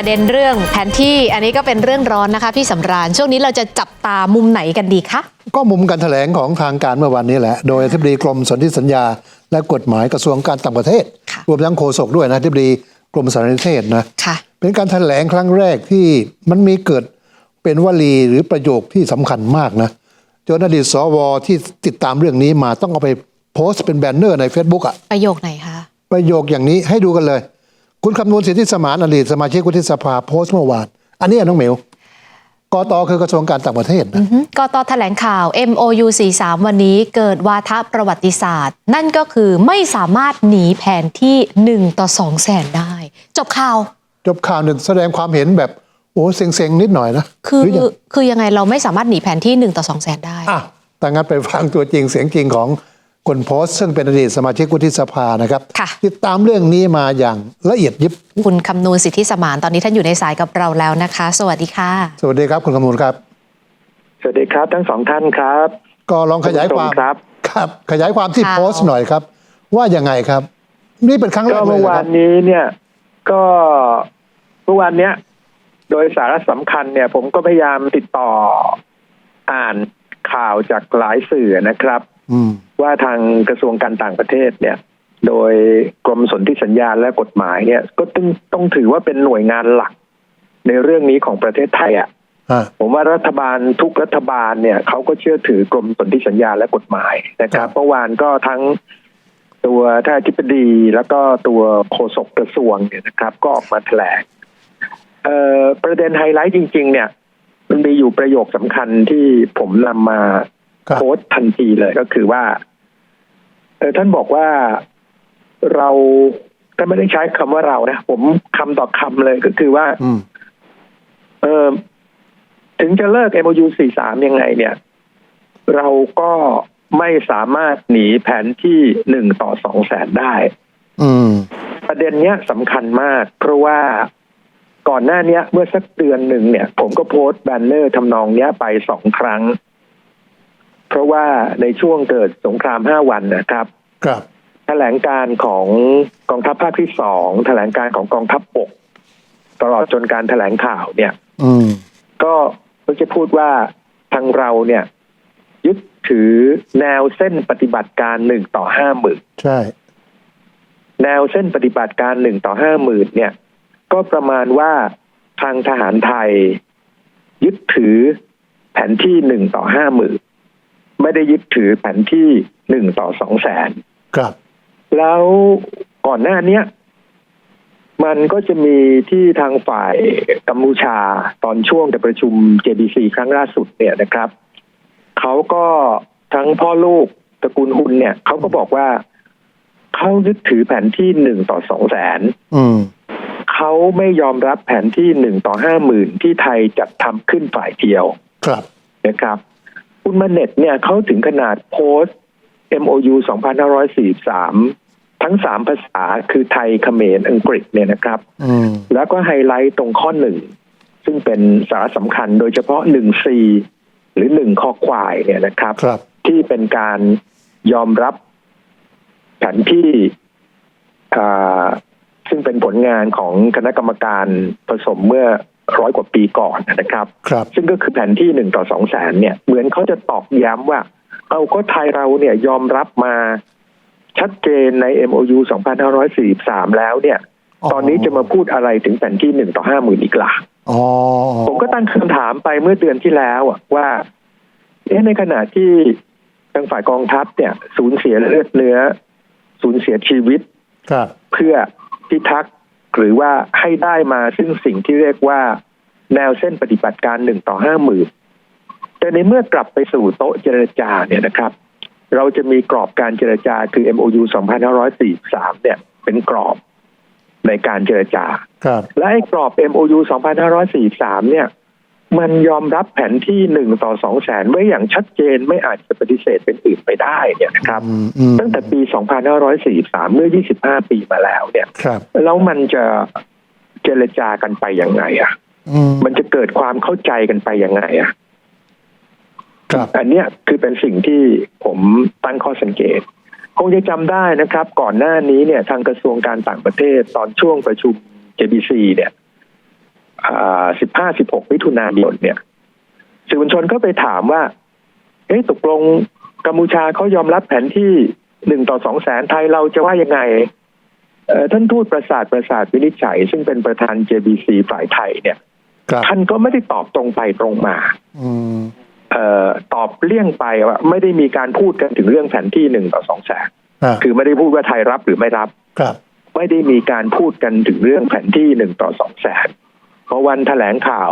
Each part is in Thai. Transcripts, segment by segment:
ประเด็นเรื่องแผนที่อันนี้ก็เป็นเรื่องร้อนนะคะพี่สำราญ ช่วงนี้เราจะจับตามุมไหนกันดีคะก็มุมการแถลงของทางการเมื่อวันนี้แหละ โดยอธิบดีกรมสนธิสัญญา และกฎหมายกระทรวงการต่างประเทศค่ะรวมทั้งโฆษกด้วยนะอธิบดีกรมสารนิเทศนะค่ะเป็นการแถลงครั้งแรกที่มันมีเกิดเป็นวลีหรือประโยคที่สำคัญมากนะจนอดีตสวที่ติดตามเรื่องนี้มาต้องเอาไปโพสต์เป็นแบนเนอร์ใน Facebook อะประโยคไหนคะประโยคอย่างนี้ให้ดูกันเลย คุณคำนวณสิทธิสมานอดีตสมาชิกวุฒิสภาโพสต์เมื่อวาน อันนี้น้องเหมียวกตคือกระทรวงการต่างประเทศนะอือฮึกตแถลงข่าว MOU 43 วันนี้เกิดวาทะประวัติศาสตร์ นั่นก็คือไม่สามารถหนีแผนที่ 1 ต่อ 2 แสนได้ จบข่าว จบข่าวหนึ่งแสดงความเห็นแบบ โอ้เซ็งๆ นิดหน่อยนะ คือหรืยังคือยังไงเราไม่สามารถหนีแผนที่ 1 ต่อ 2 แสนได้อะแต่งั้นไปฟังตัวจริงเสียงจริงของ คนโพสต์ซึ่งเป็นอดีตสมาชิกวุฒิสภานะครับ ค่ะ ติดตามเรื่องนี้มาอย่างละเอียดยิบ คุณคำนูนสิทธิสมานตอนนี้ท่านอยู่ในสายกับเราแล้วนะคะ สวัสดีค่ะ สวัสดีครับคุณคำนวณครับ สวัสดีครับทั้งสองท่านครับ ก็ลองขยายความณผู้ชครับ ครับ ขยายความที่ค่ะ โพสต์หน่อยครับ ว่ายังไงครับ นี่เป็นครั้งแรก็กเลเมื่ยอเหรอวาครันบนี้เนี่ยก็เมื่อวานเนี้ย โดยสาระสำคัญเนี่ย ผมก็พยายามติดต่ออ่านข่าวจากหลายสื่อนะครับอืม ว่าทางกระทรวงการต่างประเทศเนี่ย โดยกรมสนธิสัญญาและกฎหมายเนี่ย ก็ต้องต้องถือว่าเป็นหน่วยงานหลัก ในเรื่องนี้ของประเทศไทยอะอ่าผมว่ารัฐบาลทุกรัฐบาลเนี่ยเขาก็เชื่อถือกรมสนธิสัญญาและกฎหมายนะคครัรับบเมื่อวานก็ทั้งตัวท่านอธิบดีแล้วก็ตัวโฆษกกระทรวงเนี่ยนะครับ ก็ออกมาแถลงเอ่อประเด็นไฮไลท์จริง ๆ เนี่ย มันมีอยู่ประโยคสำคัญที่ผมนำมาครับ โพสต์ทันทีเลยก็คือว่า เออท่านบอกว่าเราท่านไม่ได้ใช้คำว่าเรานะผมคำต่อคำเลยก็คือว่าอืมเออถึงจะเลิก MOU 43 ยังไง เนี่ย เราก็ไม่สามารถหนีแผนที่หนึ่งต่อสองแสนได้อืมประเด็นเนี้ยสำคัญมาก เพราะว่าก่อนหน้าเนี้ย เมื่อสักเดือนหนึ่งเนี่ย ผมก็โพสต์แบนเนอร์ทำนองเนี้ยไปสองครั้ง เพราะว่าในช่วงเกิดสงครามห้าวันนะครับ ครับแถลงการของกองทัพภาคที่สองแถลงการของกองทัพบกตลอดจนการแถลงข่าวเนี่ย อืม ก็ก็จะพูดว่าทางเราเนี่ย ยึดถือแนวเส้นปฏิบัติการหนึ่งต่อห้าหมื่นใช่ แนวเส้นปฏิบัติการหนึ่งต่อห้าหมื่นเนี่ย ก็ประมาณว่าทางทหารไทย ยึดถือแผนที่หนึ่งต่อห้าหมื่น ไม่ได้ยึดถือแผนที่หนึ่งต่อสองแสนครับ แล้วก่อนหน้าเนี้ยมันก็จะมีที่ทางฝ่ายกัมพูชาตอนช่วงการประชุม JBC ครั้งล่าสุดเนี่ยนะครับเขาก็ทั้งพ่อลูกตระกูลฮุนเนี่ยเขาก็บอกว่าเขายึดถือแผนที่หนึ่งต่อสองแสนอืมเขาไม่ยอมรับแผนที่หนึ่งต่อห้าหมื่นที่ไทยจัดทำขึ้นฝ่ายเดียว ครับนะครับ คุณมาเน็ตเนี่ยเขาถึงขนาดโพสต์ MOU 2543 ทั้งสามภาษาคือไทยเขมรอังกฤษเนี่ยนะครับอืมแล้วก็ไฮไลท์ตรงข้อหนึ่ง ซึ่งเป็นสาระสำคัญโดยเฉพาะหนึ่งซีหรือหนึ่งคอควายเนี่ยนะครับครับที่เป็นการยอมรับแผนที่อ่าซึ่งเป็นผลงานของคณะกรรมการผสมเมื่อ ร้อยกว่าปีก่อนนะครับครับซึ่งก็คือแผนที่หนึ่งต่อสองแสนเนี่ยเหมือนเขาจะตอกย้ำว่า เอาก็ไทยเราเนี่ยยอมรับมาชัดเจนใน MOU 2543 แล้วเนี่ยอ๋อตอนนี้จะมาพูดอะไรถึงแผนที่หนึ่งต่อห้าหมื่นอีกล่ะอ๋อผมก็ตั้งคำถามไปเมื่อเดือนที่แล้วอะว่าเอ๊ะในขณะที่ทางฝ่ายกองทัพเนี่ย สูญเสียเลือดเนื้อ สูญเสียชีวิตครับเพื่อพิทักษ์หรือว่าให้ได้มาซึ่งสิ่งที่เรียกว่า แนวเส้นปฏิบัติการหนึ่งต่อห้าหมื่นแต่ในเมื่อกลับไปสู่โต๊ะเจรจาเนี่ยนะครับ เราจะมีกรอบการเจรจาคือ MOU 2543 เนี่ย เป็นกรอบในการเจรจาครับและไอ้กรอบ MOU 2543 เนี่ย มันยอมรับแผนที่หนึ่งต่อสองแสนไว้อย่างชัดเจนไม่อาจจะปฏิเสธเป็นอื่นไปได้เนี่ยนะครับอืมอืมตั้งแต่ปี 2543 เมื่อ 25 ปีมาแล้วเนี่ยครับแล้วมันจะเจรจากันไปยังไงอะอื มมันจะเกิดความเข้าใจกันไปยังไงอะครับอันเนี้ยคือเป็นสิ่งที่ผมตั้งข้อสังเกต คงจะจำได้นะครับ ก่อนหน้านี้เนี่ย ทางกระทรวงการต่างประเทศตอนช่วงประชุม JBC เนี่ยสิบห้าสิบหกมิถุนายนเนี่ยสื่อมวลชนก็ไปถามว่าเอ๊ะตกลงกัมพูชาเขายอมรับแผนที่หนึ่งต่อสองแสนไทยเราจะว่ายังไงเอ่อท่านทูตประสาทประสาทวินิจฉัย ซึ่งเป็นประธาน JBC ฝ่ายไทยเนี่ยครับ ท่านก็ไม่ได้ตอบตรงไปตรงมาอืมเอ่อตอบเลี่ยงไปว่าไม่ได้มีการพูดกันถึงเรื่องแผนที่หนึ่งต่อสองแสนอ่าคือไม่ได้พูดว่าไทยรับหรือไม่รับครับ ไม่ได้มีการพูดกันถึงเรื่องแผนที่หนึ่งต่อสองแสนเพราะวันแถลงข่าว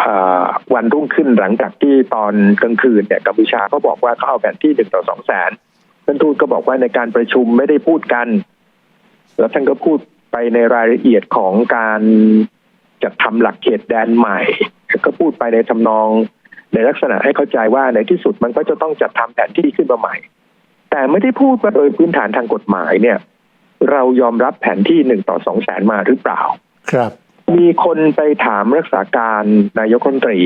เอ่อวันรุ่งขึ้นหลังจากที่ตอนกลางคืนเนี่ยกัมพูชาเขาบอกว่าเขาเอาแผนที่หนึ่งต่อสองแสนท่านทูตก็บอกว่าในการประชุมไม่ได้พูดกัน แล้วท่านก็พูดไปในรายละเอียดของการ จัดทำหลักเขตแดนใหม่ ก็พูดไปในทำนองในลักษณะให้เข้าใจว่าในที่สุดมันก็จะต้องจัดทำแผนที่ขึ้นมาใหม่ แต่ไม่ได้พูดว่าโดยพื้นฐานทางกฎหมายเนี่ย เรายอมรับแผนที่หนึ่งต่อสองแสนมาหรือเปล่า ครับ มีคนไปถามรักษาการนายกรัฐมนตรี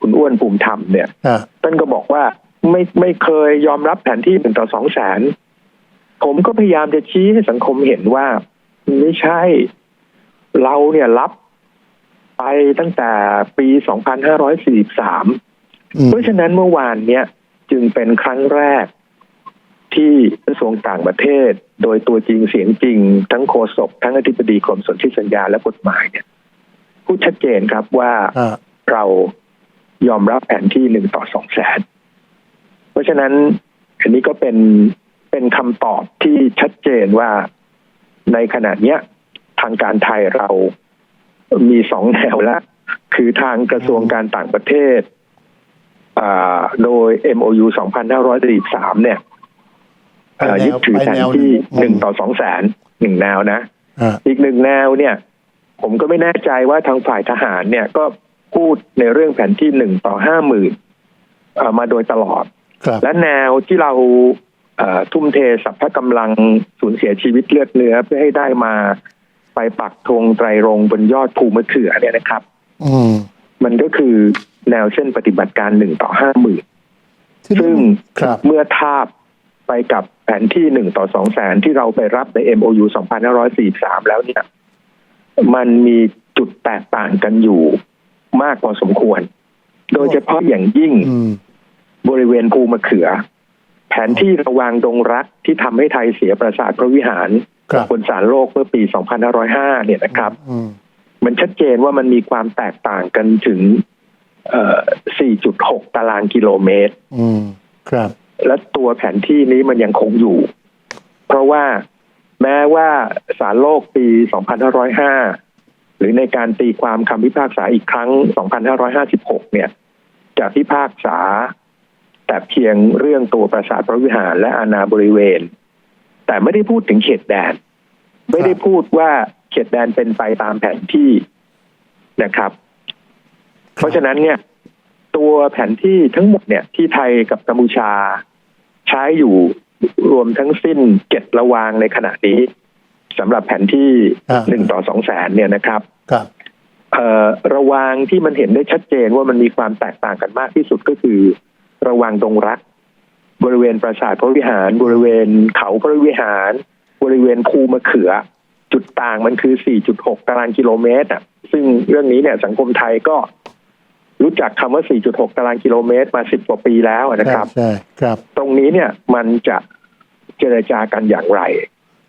คุณอ้วนภูมิธรรมเนี่ยอ่าท่านก็บอกว่าไม่ไม่เคยยอมรับแผนที่หนึ่งต่อสองแสนผมก็พยายามจะชี้ให้สังคมเห็นว่าไม่ใช่ เราเนี่ยรับ ไปตั้งแต่ปี 2543อืมเพราะฉะนั้นเมื่อวานเนี้ยจึงเป็นครั้งแรกที่กระทรวงต่างประเทศ โดยตัวจริงเสียงจริง ทั้งโฆษกทั้งอธิบดีกรมสนธิสัญญาและกฎหมายเนี่ยพูดชัดเจนครับว่าอ่าเรายอมรับแผนที่หนึ่งต่อสองแสน เพราะฉะนั้นอันนี้ก็เป็นเป็นคำตอบที่ชัดเจนว่าในขณะเนี้ย ทางการไทยเรา มีสองแนวแล้วคือทางกระทรวงการต่างประเทศอ่าโดย MOU 2543เนี่ยเอ่อไปแนวยึดถือแผนที่ไปแนวหนึ่งหนึ่งต่อสองแสนหนึ่งแนวนะอ่าอีกหนึ่งแนวเนี่ย ผมก็ไม่แน่ใจว่าทางฝ่ายทหารเนี่ยก็พูดในเรื่องแผนที่หนึ่งต่อห้าหมื่นมาโดยตลอดครับและแนวที่เราเอ่อทุ่มเทสรรพกำลังสูญเสียชีวิตเลือดเนื้อเพื่อให้ได้มาไปปักธงไตรรงค์บนยอดภูมะเขือเนี่ยนะครับอืมมันก็คือแนวเส้นปฏิบัติการหนึ่งต่อห้าหมื่นที่ซึ่งครับเมื่อทาบไปกับแผนที่หนึ่งต่อสองแสนที่เราไปรับใน MOU 2543 แล้วเนี่ย มันมีจุดแตกต่างกันอยู่มากพอสมควร โดยเฉพาะอย่างยิ่งอืมบริเวณภูมะเขือ แผนที่ระวางดงรักที่ทำให้ไทยเสียประสาทพระวิหาร ครับบนสารโลกเมื่อปี 2505 เนี่ยนะครับอืมมันชัดเจนว่ามันมีความแตกต่างกันถึงเอ่อ4.6 ตารางกิโลเมตรอืมครับ และตัวแผนที่นี้มันยังคงอยู่ เพราะว่าแม้ว่าสารโลกปี 2505 หรือในการตีความคำพิพากษาอีกครั้ง 2556 เนี่ย จะพิพากษาแต่เพียงเรื่องตัวปราสาทพระวิหารและอาณาบริเวณ แต่ไม่ได้พูดถึงเขตแดน ไม่ได้พูดว่าเขตแดนเป็นไปตามแผนที่นะครับ เพราะฉะนั้นเนี่ย ตัวแผนที่ทั้งหมดเนี่ย ที่ไทยกับกัมพูชา ใช้อยู่รวมทั้งสิ้นเจ็ดระวางในขณะนี้สำหรับแผนที่อ่าหนึ่งต่อสองแสนเนี่ยนะครับครับเอ่อระวางที่มันเห็นได้ชัดเจนว่ามันมีความแตกต่างกันมากที่สุดก็คือ ระวางดงรัก บริเวณปราสาทพระวิหาร บริเวณเขาพระวิหาร บริเวณภูมะเขือ จุดต่างมันคือ 4.6 ตารางกิโลเมตรอะซึ่งเรื่องนี้เนี่ยสังคมไทยก็รู้จักคำว่า 4.6 ตารางกิโลเมตร มา10กว่าปีแล้วนะครับใช่ครับ ตรงนี้เนี่ยมันจะเจรจากันอย่างไร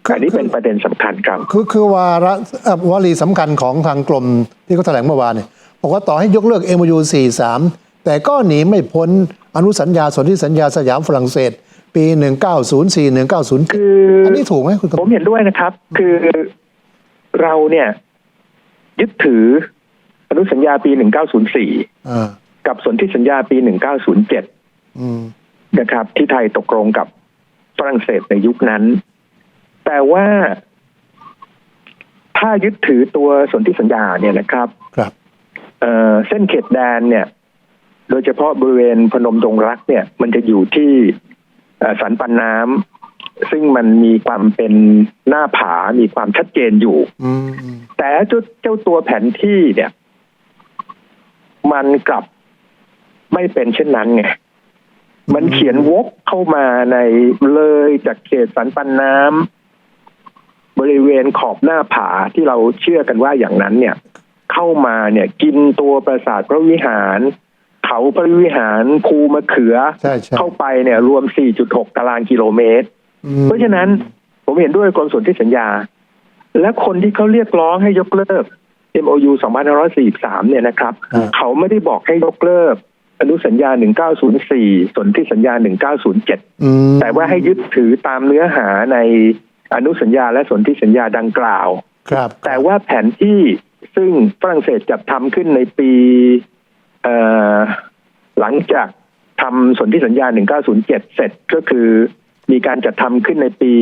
คืออันนี้เป็นประเด็นสำคัญครับ คือคือวาระเอ่อวลีสำคัญของทางกรมที่เขาแถลงเมื่อวานเนี่ยบอกว่าต่อให้ยกเลิก MOU 43 แต่ก็หนีไม่พ้น อนุสัญญาสนธิสัญญาสยามฝรั่งเศส ปี 1904 1907คืออันนี้ถูกไหมคุณกำผมเห็นด้วยนะครับ คือเราเนี่ย ยึดถืออนุสัญญาปี 1904อ่ากับสนธิสัญญาปี 1907อืมนะครับ ที่ไทยตกลงกับฝรั่งเศสในยุคนั้น แต่ว่าถ้ายึดถือตัวสนธิสัญญาเนี่ยนะครับครับเอ่อเส้นเขตแดนเนี่ย โดยเฉพาะบริเวณพนมดงรักเนี่ย มันจะอยู่ที่เอ่อสันปันน้ำซึ่งมันมีความเป็นหน้าผา มีความชัดเจนอยู่อืมอืมแต่เจ้าเจ้าตัวแผนที่เนี่ย มันกลับไม่เป็นเช่นนั้นไงมันเขียนวกเข้ามาในเลยจากเขตสันปันน้ำบริเวณขอบหน้าผาที่เราเชื่อกันว่าอย่างนั้นเนี่ย เข้ามาเนี่ย กินตัวปราสาทพระวิหาร เขาพระวิหารภูมะเขือใช่ใช่เข้าไปเนี่ยรวม 4.6 ตารางกิโลเมตรอืมเพราะฉะนั้นผมเห็นด้วยกรมสนธิสัญญา และคนที่เขาเรียกร้องให้ยกเลิก MOU 2543 เนี่ยนะครับอ่าเขาไม่ได้บอกให้ยกเลิก อนุสัญญา 1904 สนธิสัญญา 1907อืมแต่ว่าให้ยึดถือตามเนื้อหาในอนุสัญญาและสนธิสัญญาดังกล่าว ครับ แต่ว่าแผนที่ซึ่งฝรั่งเศสจัดทำขึ้นในปีเอ่อ หลังจากทำสนธิสัญญา 1907 เสร็จก็คือมีการจัดทำขึ้นในปี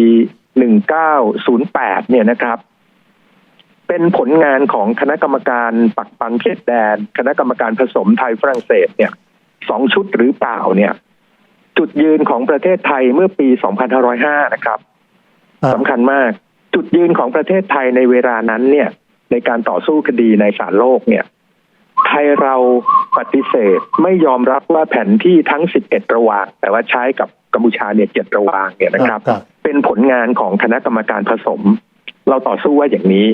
1908 เนี่ยนะครับ เป็นผลงานของคณะกรรมการปักปังเขตแดน คณะกรรมการผสมไทยฝรั่งเศสเนี่ยสองชุดหรือเปล่าเนี่ย จุดยืนของประเทศไทยเมื่อปี 2505 นะครับครับสำคัญมาก จุดยืนของประเทศไทยในเวลานั้นเนี่ย ในการต่อสู้คดีในศาลโลกเนี่ย ไทยเราปฏิเสธไม่ยอมรับว่าแผนที่ทั้ง 11 ระหว่าง แต่ว่าใช้กับกัมพูชาเนี่ยเจ็ดระหว่างเนี่ยนะครับครับ เป็นผลงานของคณะกรรมการผสม เราต่อสู้ว่าอย่างนี้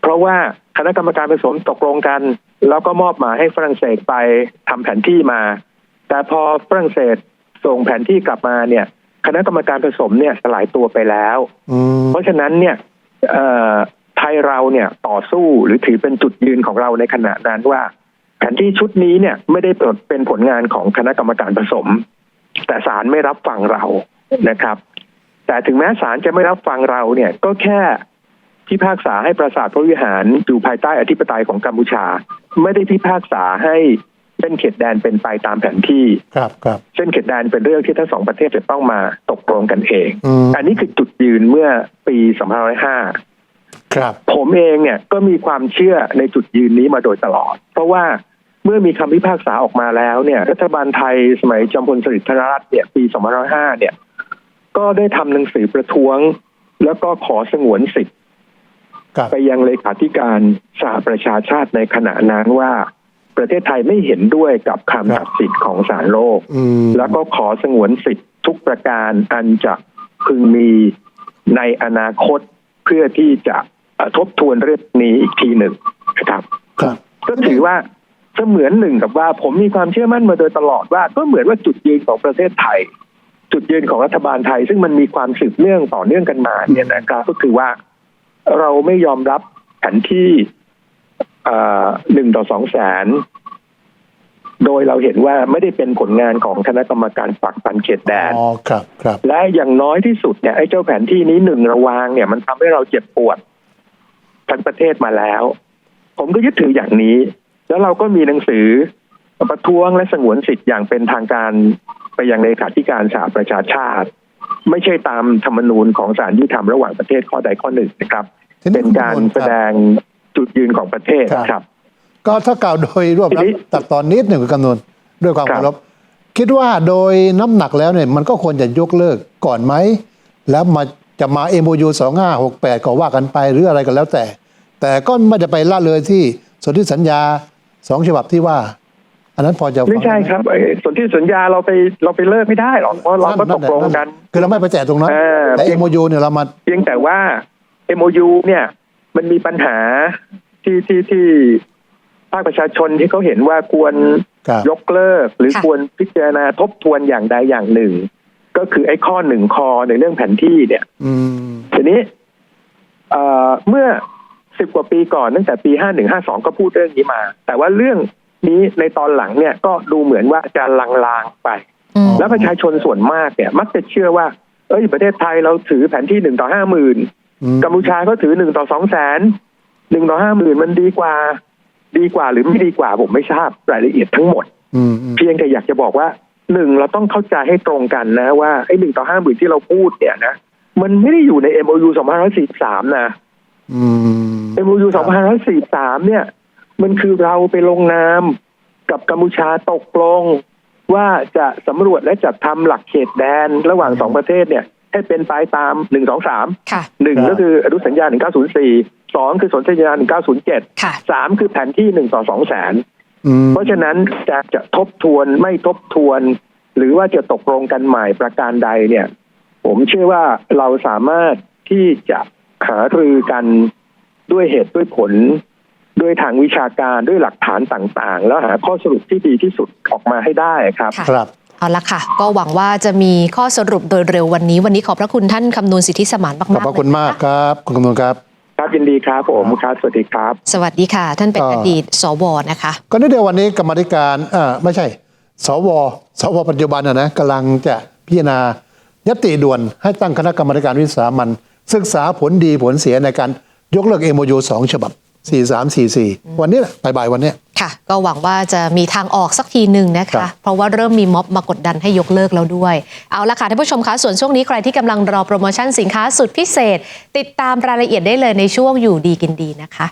เพราะว่าคณะกรรมการผสมตกลงกัน แล้วก็มอบหมายให้ฝรั่งเศสไปทำแผนที่มา แต่พอฝรั่งเศสส่งแผนที่กลับมาเนี่ย คณะกรรมการผสมเนี่ยสลายตัวไปแล้วอืมเพราะฉะนั้นเนี่ยเอ่อ ไทยเราเนี่ยต่อสู้หรือถือเป็นจุดยืนของเราในขณะนั้นว่า แผนที่ชุดนี้เนี่ยไม่ได้เป็นผลงานของคณะกรรมการผสม แต่ศาลไม่รับฟังเรานะครับ แต่ถึงแม้ศาลจะไม่รับฟังเราเนี่ยก็แค่พิพากษาให้ปราสาทพระวิหารอยู่ภายใต้อธิปไตยของกัมพูชา ไม่ได้พิพากษาให้เส้นเขตแดนเป็นไปตามแผนที่ ครับครับเส้นเขตแดนเป็นเรื่องที่ทั้งสองประเทศจะต้องมาตกลงกันเองอืมอันนี้คือจุดยืนเมื่อปี 2505 ครับ ผมเองเนี่ยก็มีความเชื่อในจุดยืนนี้มาโดยตลอด เพราะว่าเมื่อมีคำพิพากษาออกมาแล้วเนี่ย รัฐบาลไทยสมัยจอมพลสฤษดิ์ธนรัตน์เนี่ยปี2505เนี่ย ก็ได้ทำหนังสือประท้วง แล้วก็ขอสงวนสิทธิ์ครับไปยังเลขาธิการสหประชาชาติในขณะนั้นว่าประเทศไทยไม่เห็นด้วยกับคำตัดสินของศาลโลกอืมแล้วก็ขอสงวนสิทธิ์ทุกประการอันจะพึงมีในอนาคตเพื่อที่จะเอ่อ ทบทวนเรื่องนี้อีกทีหนึ่งนะครับ ครับ ก็ถือว่าเสมือนหนึ่งกับว่าผมมีความเชื่อมั่นมาโดยตลอดว่า ก็เหมือนว่าจุดยืนของประเทศไทย จุดยืนของรัฐบาลไทย ซึ่งมันมีความสืบเนื่องต่อเนื่องกันมาเนี่ยนะครับก็คือว่าเราไม่ยอมรับแผนที่หนึ่งต่อสองแสนโดยเราเห็นว่าไม่ได้เป็นผลงานของคณะกรรมการปักปันเขตแดนอ๋อครับ ครับ และอย่างน้อยที่สุดเนี่ยไอ้เจ้าแผนที่นี้หนึ่งระวางเนี่ยมันทำให้เราเจ็บปวด ทั้งประเทศมาแล้ว ผมก็ยึดถืออย่างนี้ แล้วเราก็มีหนังสือประท้วงและสงวนสิทธิ์อย่างเป็นทางการไปยังเลขาธิการสหประชาชาติ ไม่ใช่ตามธรรมนูญของศาลยุติธรรมระหว่างประเทศข้อใดข้อหนึ่งนะครับทีนี้เป็นการคุณแสดงจุดยืนของประเทศครับครับก็ถ้ากล่าวโดยรวบทีรัดนี้ตัดตอนนิดหนึ่งคุณกำนวณด้วยความครับเคารพคิดว่าโดยน้ำหนักแล้วเนี่ยมันก็ควรจะยกเลิกก่อนไหม แล้วมา จะมา MOU 2568 ก็ว่ากันไปหรืออะไรก็แล้วแต่ แต่ก็ไม่จะไปละเลยที่สนธิสัญญาสองฉบับที่ว่า อันนั้นพอจะฟังไม่ใช่ครับไอ้ส่วนที่สัญญาเราไปเราไปเลิกไม่ได้หรอกเพราะเราก็ตกลงกัน คือเราไม่ไปแตะตรงนั้นเออแต่ MOU เนี่ยเรามาเพียงแต่ว่า MOU เนี่ย มันมีปัญหาที่ที่ที่ภาคประชาชนที่เขาเห็นว่าควรครับยกเลิก หรือค่ะควรพิจารณาทบทวนอย่างใดอย่างหนึ่ง ก็คือไอ้ข้อหนึ่งคอในเรื่องแผนที่เนี่ยอืมทีนี้เอ่อเมื่อสิบกว่าปีก่อนตั้งแต่ปีห้าหนึ่งห้าสองก็พูดเรื่องนี้มา แต่ว่าเรื่องนี้ในตอนหลังเนี่ยก็ดูเหมือนว่าจะลางๆไปอืมแล้วประชาชนส่วนมากเนี่ย มักจะเชื่อว่า เอ้ย ประเทศไทยเราถือแผนที่หนึ่งต่อห้าหมื่นอืมกัมพูชาก็ถือหนึ่งต่อสองแสนหนึ่งต่อห้าหมื่นมันดีกว่า ดีกว่าหรือไม่ดีกว่าผมไม่ทราบรายละเอียดทั้งหมดอืมอืมเพียงแต่อยากจะบอกว่า หนึ่งเราต้องเข้าใจให้ตรงกันนะ ว่าไอ้หนึ่งต่อห้าหมื่นที่เราพูดเนี่ยนะมันไม่ได้อยู่ใน MOU 2543 นะอืม MOU 2543เนี่ย มันคือเราไปลงนามกับกัมพูชาตกลง ว่าจะสำรวจและจัดทำหลักเขตแดนระหว่างสองประเทศเนี่ย ให้เป็นไปตามหนึ่งสองสามค่ะหนึ่งก็คืออนุสัญญา1904สองคือสนธิสัญญา1907ค่ะสามคือแผนที่หนึ่งต่อสองแสนอืม เพราะฉะนั้นจะจะทบทวนไม่ทบทวน หรือว่าจะตกลงกันใหม่ประการใดเนี่ย ผมเชื่อว่าเราสามารถที่จะหารือกันด้วยเหตุด้วยผลด้วยทางวิชาการด้วยหลักฐานต่างๆ แล้วหาข้อสรุปที่ดีที่สุดออกมาให้ได้ครับค่ะครับเอาละค่ะ ก็หวังว่าจะมีข้อสรุปโดยเร็ววันนี้ วันนี้ขอบพระคุณท่านคำนวณสิทธิสมานมากๆขอบพระคุณเลยนมากครับ คุณคำนวณครับ ครับยินดีครับผมครับสวัสดีครับ สวัสดีค่ะ ท่านเป็นก็อดีต สวนะคะ ก็ในเดียววันนี้กรรมาธิการอ่าไม่ใช่ สว สว ปัจจุบันนะนะกำลังจะพิจารณายติด่วนให้ตั้งคณะกรรมาธิการวิสามันศึกษาผลดีผลเสียในการยกเลิก MOU สองฉบับ 4344 วันนี้แหละบ่ายๆวันเนี้ยค่ะ ก็หวังว่าจะมีทางออกสักทีหนึ่งนะครัคะบเพราะว่าเริ่มมีม็อบมากดดันให้ยกเลิกแล้วด้วย เอาละค่ะท่านผู้ชมคะ ส่วนช่วงนี้ใครที่กำลังรอโปรโมชั่นสินค้าสุดพิเศษ ติดตามรายละเอียดได้เลยในช่วงอยู่ดีกินดีนะคะ